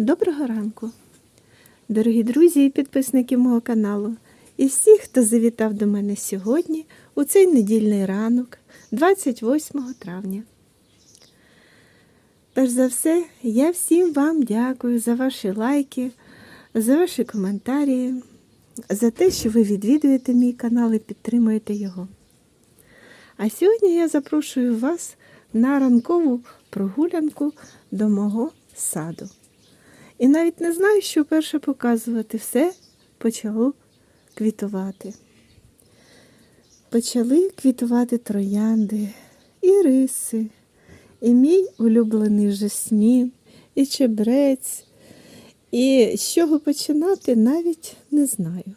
Доброго ранку, дорогі друзі і підписники мого каналу, і всі, хто завітав до мене сьогодні у цей недільний ранок, 28 травня. Перш за все, я всім вам дякую за ваші лайки, за ваші коментарі, за те, що ви відвідуєте мій канал і підтримуєте його. А сьогодні я запрошую вас на ранкову прогулянку до мого саду. І навіть не знаю, що перше показувати. Все почало квітувати. Почали квітувати троянди, і риси, і мій улюблений жасмін, і чебрець. І з чого починати, навіть не знаю.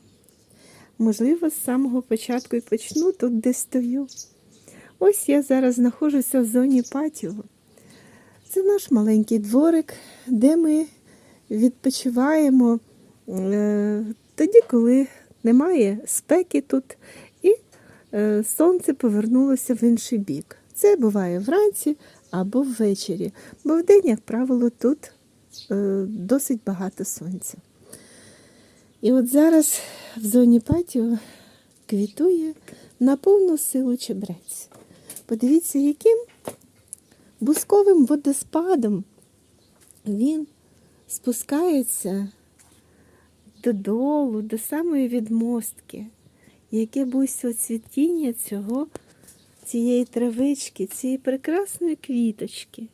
Можливо, з самого початку і почну тут, де стою. Ось я зараз знаходжуся в зоні патіо. Це наш маленький дворик, де ми відпочиваємо е, тоді, коли немає спеки тут, і е, сонце повернулося в інший бік. Це буває вранці або ввечері, бо вдень, як правило, тут е, досить багато сонця. І от зараз в зоні патіо квітує на повну силу чебрець. Подивіться, яким бусковим водоспадом він спускається додолу, до самої відмостки, яке бусь цвітіння цього, цієї травички, цієї прекрасної квіточки.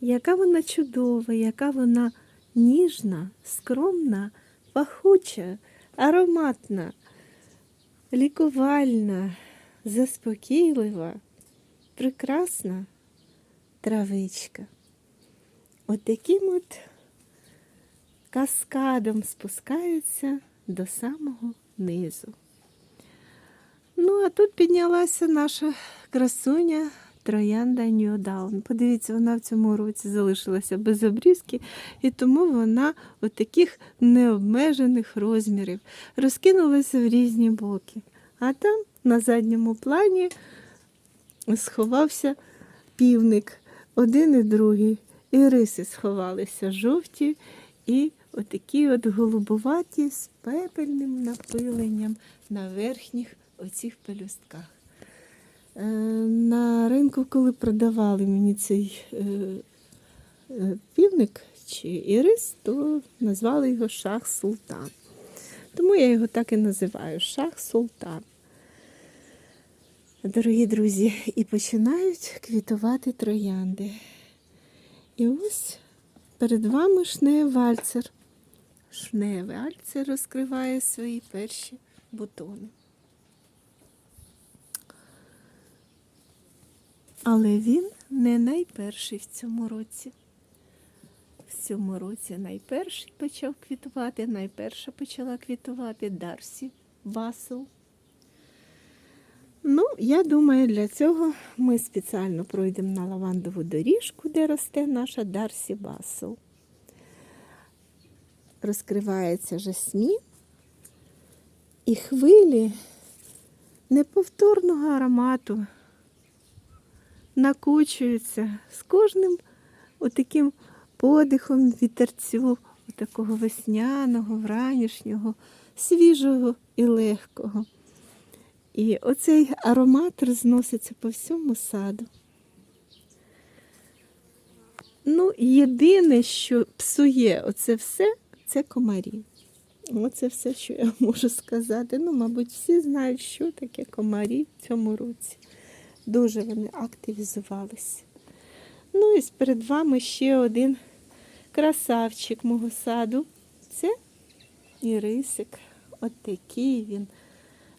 Яка вона чудова, яка вона ніжна, скромна, пахуча, ароматна, лікувальна, заспокійлива, прекрасна травичка. От таким от каскадом спускаються до самого низу. Ну, а тут піднялася наша красуня Троянда Ньюдаун. Подивіться, вона в цьому році залишилася без обрізки, і тому вона от таких необмежених розмірів розкинулася в різні боки. А там на задньому плані сховався півник, один і другий. І риси сховалися жовті і отакі от голубуваті з пепельним напиленням на верхніх оцих пелюстках. Е, На ринку, коли продавали мені цей е, е, півник чи ірис, то назвали його Шах Султан. Тому я його так і називаю Шах Султан. Дорогі друзі, і починають квітувати троянди. І ось перед вами шнеє-вальцер. Шнеє-вальцер розкриває свої перші бутони. Але він не найперший в цьому році. В цьому році найперший почав квітувати, найперша почала квітувати Дарсі Басел. Ну, я думаю, для цього ми спеціально пройдемо на лавандову доріжку, де росте наша Дарсі Басел. Розкривається жасмін і хвилі неповторного аромату накучуються з кожним отаким подихом вітерцю, такого весняного, вранішнього, свіжого і легкого. І оцей аромат розноситься по всьому саду. Ну, єдине, що псує оце все, це комарі. Оце все, що я можу сказати. Ну, мабуть, всі знають, що таке комарі в цьому році. Дуже вони активізувалися. Ну і перед вами ще один красавчик мого саду. Це ірисик. От такий він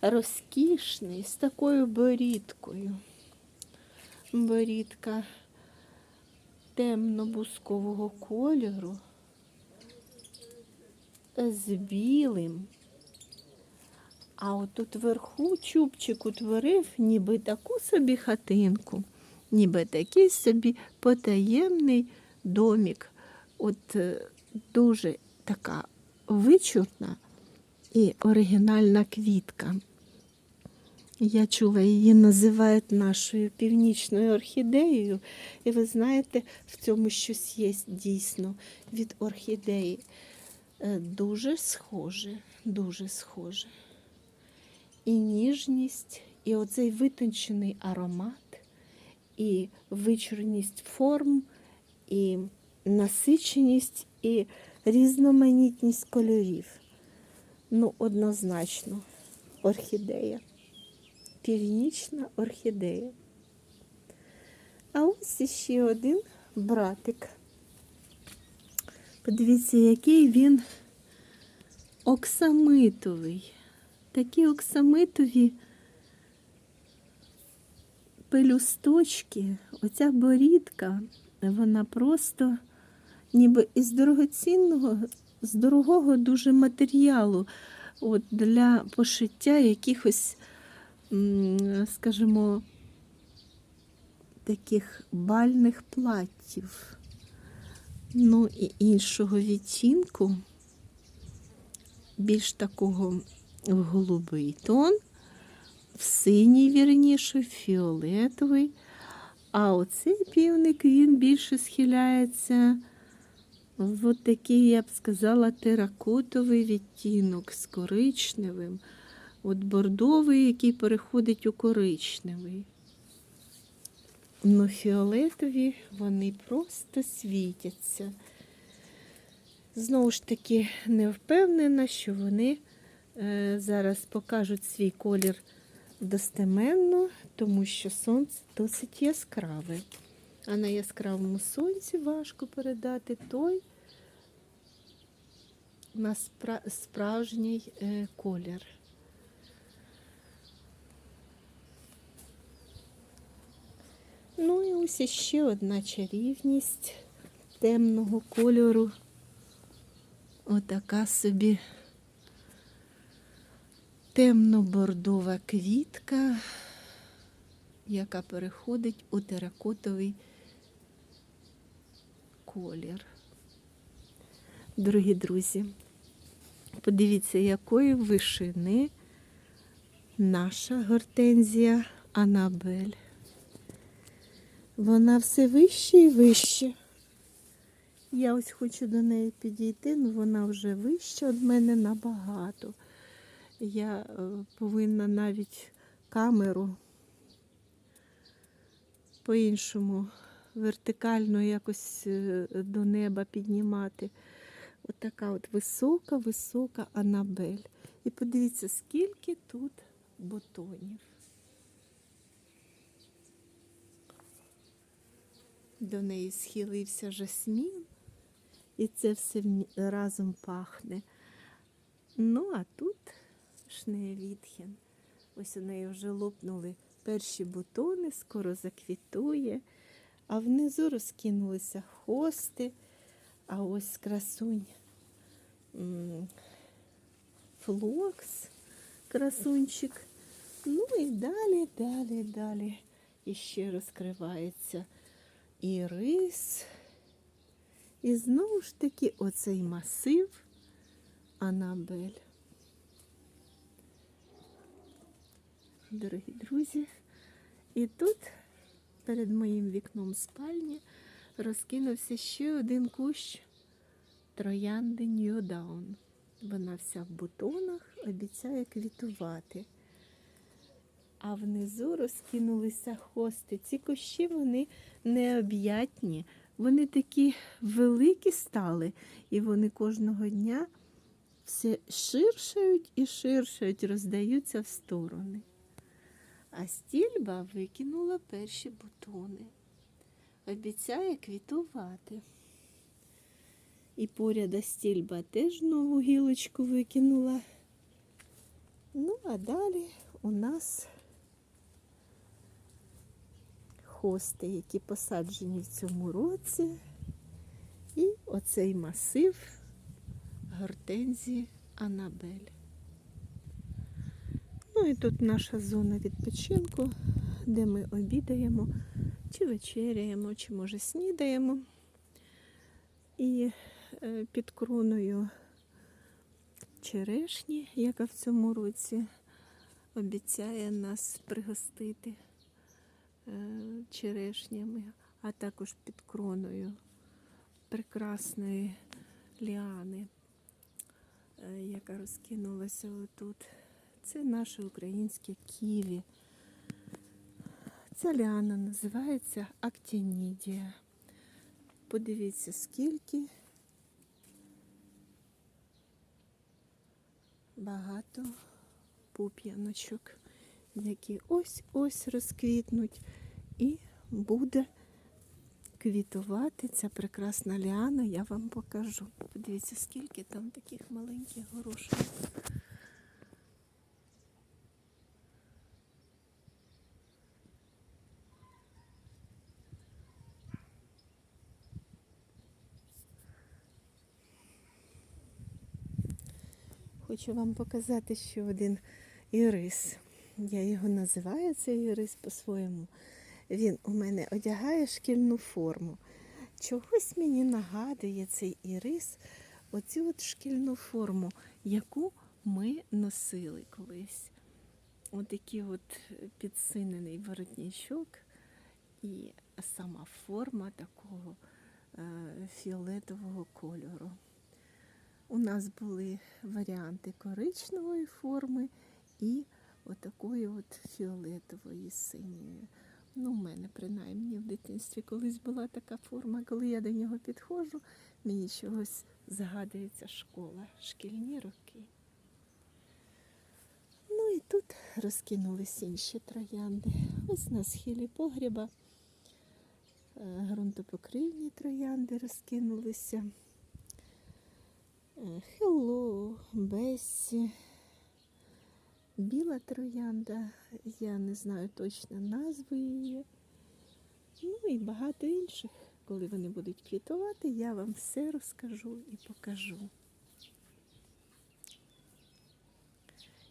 розкішний, з такою борідкою. Борідка темно-бускового кольору з білим. А отут вверху чубчик утворив ніби таку собі хатинку, ніби такий собі потаємний домік. От е, дуже така вичурна і оригінальна квітка. Я чула, її називають нашою північною орхідеєю. І ви знаєте, в цьому щось є дійсно від орхідеї. Е, Дуже схоже, дуже схоже. І ніжність, і оцей витончений аромат, і вичорність форм, і насиченість, і різноманітність кольорів. Ну, однозначно, орхідея. Північна орхідея. А ось іще один братик. Подивіться, який він оксамитовий. Такі оксамитові пелюсточки, оця борідка, вона просто ніби із дорогоцінного, з дорогого дуже матеріалу от, для пошиття якихось, скажімо, таких бальних платтів. Ну і іншого відтінку, більш такого в голубий тон, в синій вірніше, фіолетовий. А оцей півник він більше схиляється в такий, я б сказала, теракотовий відтінок з коричневим. От бордовий, який переходить у коричневий. Ну, фіолетові вони просто світяться. Знову ж таки, не впевнена, що вони е, зараз покажуть свій колір достеменно, тому що сонце досить яскраве. А на яскравому сонці важко передати той на спра- справжній е, колір. Ну і ось іще одна чарівність темного кольору. Отака собі темно-бордова квітка, яка переходить у теракотовий колір. Дорогі друзі, подивіться, якої вишини наша гортензія Анабель. Вона все вище і вище. Я ось хочу до неї підійти, але вона вже вища від мене набагато. Я е, повинна навіть камеру по-іншому вертикально якось е, до неба піднімати. От така от висока, висока Анабель. І подивіться, скільки тут бутонів. До неї схилився жасмін, і це все разом пахне. Ну, а тут шнеевідхен. Ось у неї вже лопнули перші бутони, скоро заквітує, а внизу розкинулися хости, а ось красунь флокс, красунчик. Ну і далі, далі, далі іще розкривається і рис. І знову ж таки оцей масив Анабель. Дорогі друзі, і тут перед моїм вікном спальні розкинувся ще один кущ троянди Ньюдаун. Вона вся в бутонах, обіцяє квітувати. А внизу розкинулися хости. Ці кущі вони необ'ятні, вони такі великі стали, і вони кожного дня все ширшають і ширшають, роздаються в сторони. А стільба викинула перші бутони. Обіцяє квітувати. І поряд стільба теж нову гілочку викинула. Ну, а далі у нас хости, які посаджені в цьому році. І оцей масив гортензії Анабель. Ну і тут наша зона відпочинку, де ми обідаємо, чи вечеряємо, чи може снідаємо. І е, під кроною черешні, яка в цьому році обіцяє нас пригостити черешнями, а також під кроною прекрасної ліани, е, яка розкинулася отут. Це наше українське ківі. Ця ліана називається актінідія. Подивіться, скільки багато пуп'яночок, які ось-ось розквітнуть, і буде квітувати ця прекрасна ліана, я вам покажу. Подивіться, скільки там таких маленьких горошок. Хочу вам показати ще один ірис. Я його називаю цей ірис по-своєму. Він у мене одягає шкільну форму. Чогось мені нагадує цей ірис оцю от шкільну форму, яку ми носили колись. Отакий от підсинений воротничок і сама форма такого е, фіолетового кольору. У нас були варіанти коричневої форми і отакої от фіолетової синьої. Ну, у мене принаймні в дитинстві колись була така форма, коли я до нього підходжу, мені чогось згадується школа, шкільні роки. Ну і тут розкинулись інші троянди. Ось на схилі погріба е, ґрунтопокривні троянди розкинулися. Хелло, Бессі, біла троянда, я не знаю точно назви її. Ну і багато інших. Коли вони будуть квітувати, я вам все розкажу і покажу.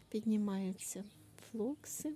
Піднімаються флокси.